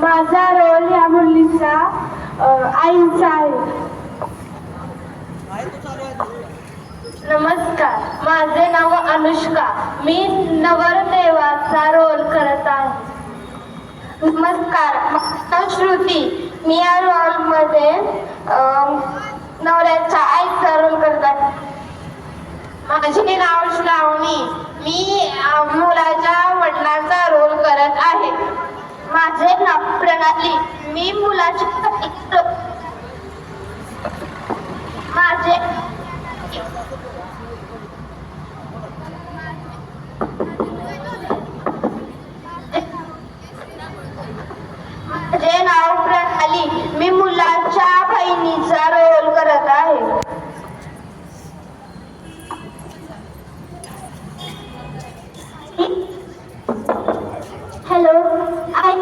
माझा रोल या मुलीचा आईचा आहे. नमस्कार माझे नाव अनुष्का. मी नवरदेवाचा रोल करत आहे. नमस्कार नाव श्रुती. मी या रोलमध्ये नवऱ्याच्या आईचा रोल करत आहे. माझे नाव श्रावणी. मी मुलाच्या वडिलांचा रोल करत आहे. प्रणाली मी मुलाची माझे नाव प्रणाली मी मुलाच्या बहिणीचा रोल करत आहे हॅलो आई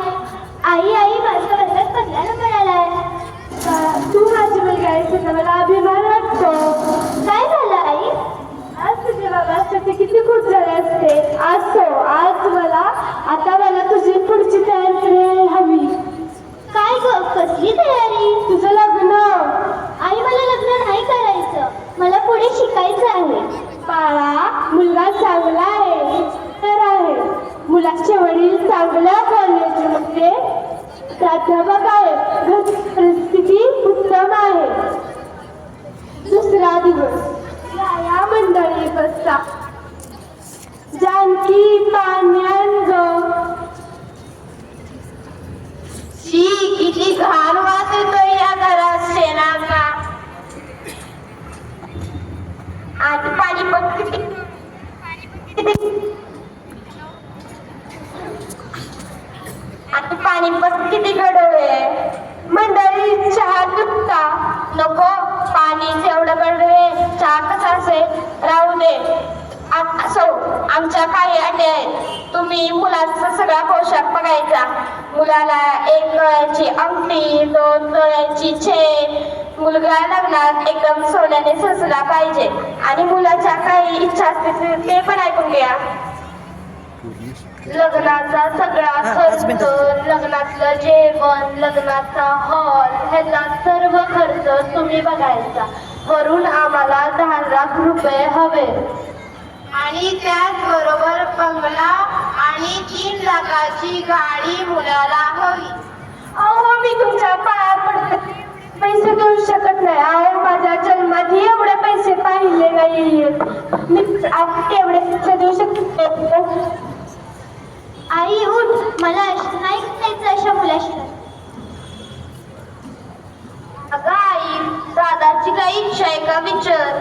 आई आई माझा वर्गात पहिला नंबर आलाय अं, तू माझी मुलगी आहेस याचा मला अभिमान वाटतो काय झालं आई आज तुझे बाबा असते ते किती खुश झाले असते असो आज मला आता मला तुझी पुढची तयारी करायला हवी काय ग कसली तयारी तुझं लग्न आई मला लग्न नाही करायचं मला पुढे शिकायचं आहे बाळा मुलगा चांगला आहे तर आहे मुलाचे वडील चांगल्या कॉलेजमध्ये प्राध्यापक आहे घरची परिस्थिती उत्तम आहे. दुसरा दिवस. या मंडळी बसला. जानकी पाण्यान ग. शी किती घाण वास येतोय या घरात शेणाचा आणि पाणी पण किती आणि पाणी पण किती आहे मंडळी चहा दुखता नको पाणी गडोळ आहे चहा कसा असेल? राहू दे. असो आमच्या काही अटी आहेत. तुम्ही मुलाचा सगळा पोशाख बघायचा. मुलाला एक गळ्याची अंगठी दोन गळ्याची छेन मुलगा लग्नात एकदम सोन्याने सजला पाहिजे. आणि मुलाच्या काही इच्छा असतील ते पण ऐकून घ्या. लग्नाचा सगळा लग्नातलं जेवण लग्नाचा हॉल ह्याचा सर्व खर्च तुम्ही बघायचा. वरून आम्हाला दहा लाख रुपये हवे. आणि त्याचबरोबर बंगला आणि तीन लाखाची गाडी मुलाला हवी. अहो मी तुमच्या पाया पडते पैसे देऊ शकत नाही. अहो माझ्या जन्मात एवढे पैसे पाहिले नाही मी एवढे पैसे देऊ शकते आई उठ मला अश- नाही करायचं अशा मुलाशी. अगं आई दादाची काही इच्छा आहे का विचार?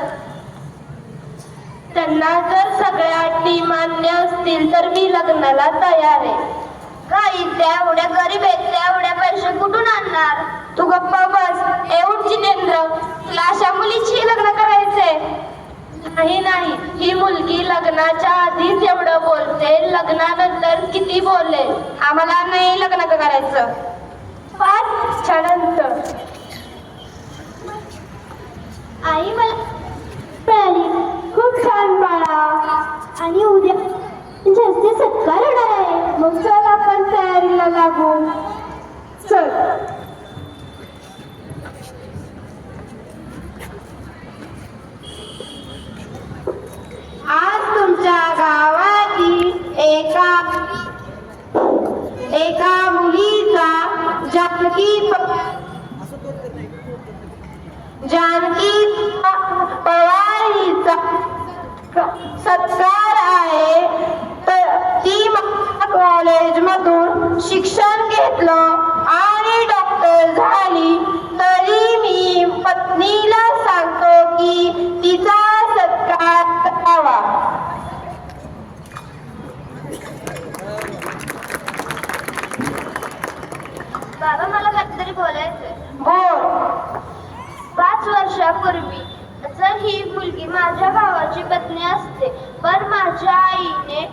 त्यांना जर सगळ्या अटी मान्य असतील तर मी लग्नाला तयार आहे. काही त्या एवढ्या गरीब आहेत त्या एवढ्या पैसे कुठून आणणार? तू गप्पा बस ए उठ जितेंद्र तुला अशा मुलीची लग्न करायचंय नाही नाही ही मुलगी लग्नाच्या आधीच एवढं बोलते मी बोलले. आम्हाला नाही लग्न करायचं? पाच नंतर आई मला मिळाली खूप छान बाळा आणि उद्या जास्त सत्कार होणार आहे. मग चल आपण तयारीला लागू. चल. जानकी जानकी पवार हिचा सत्कार आहे. तर ती कॉलेजमधून शिक्षण घेतलं आणि डॉक्टर झाली. तरी मी पत्नीला सांगतो की तिचा सत्कार करावा. बाबा मला काहीतरी बोलायचंय. बोल. पाच वर्षापूर्वी जर ही मुलगी माझ्या भावाची पत्नी असते पण माझ्या आईने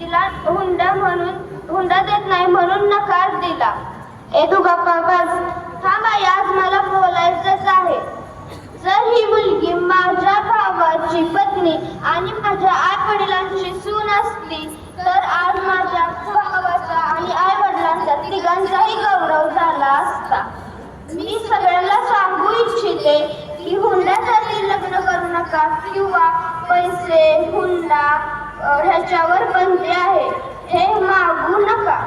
तिला हुंडा म्हणून हुंडा देत नाही म्हणून नकार दिला. ए तू गप्पा बस. थांब आई आज मला बोलायचंच आहे. जर ही मुलगी माझ्या भावाची पत्नी आणि माझ्या आई वडिलांची सून असली तर आज माझ्या हक्का किंवा पैसे हुंडा ह्याच्यावर बंदी आहे. हे मागू नका.